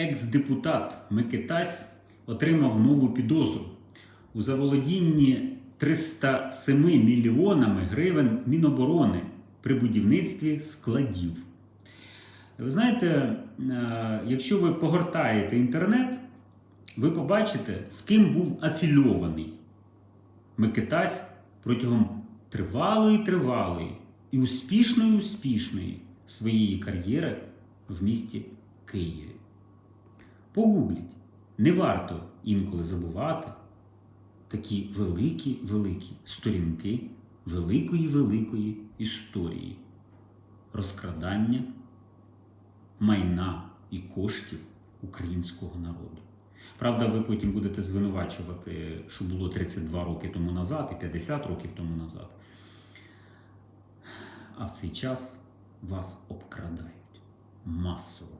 екс-депутат Микитась отримав нову підозру у заволодінні 307 мільйонами гривень Міноборони при будівництві складів. Ви знаєте, е, якщо ви погортаєте інтернет, ви побачите, з ким був афільований Микитась протягом тривалої, тривалої і успішної, успішної своєї кар'єри в місті Києві. Погугліть, не варто інколи забувати такі великі, великі сторінки великої, великої історії розкрадання майна і коштів українського народу. Правда, ви потім будете звинувачувати, що було 32 роки тому назад і 50 років тому назад. А в цей час вас обкрадають масово.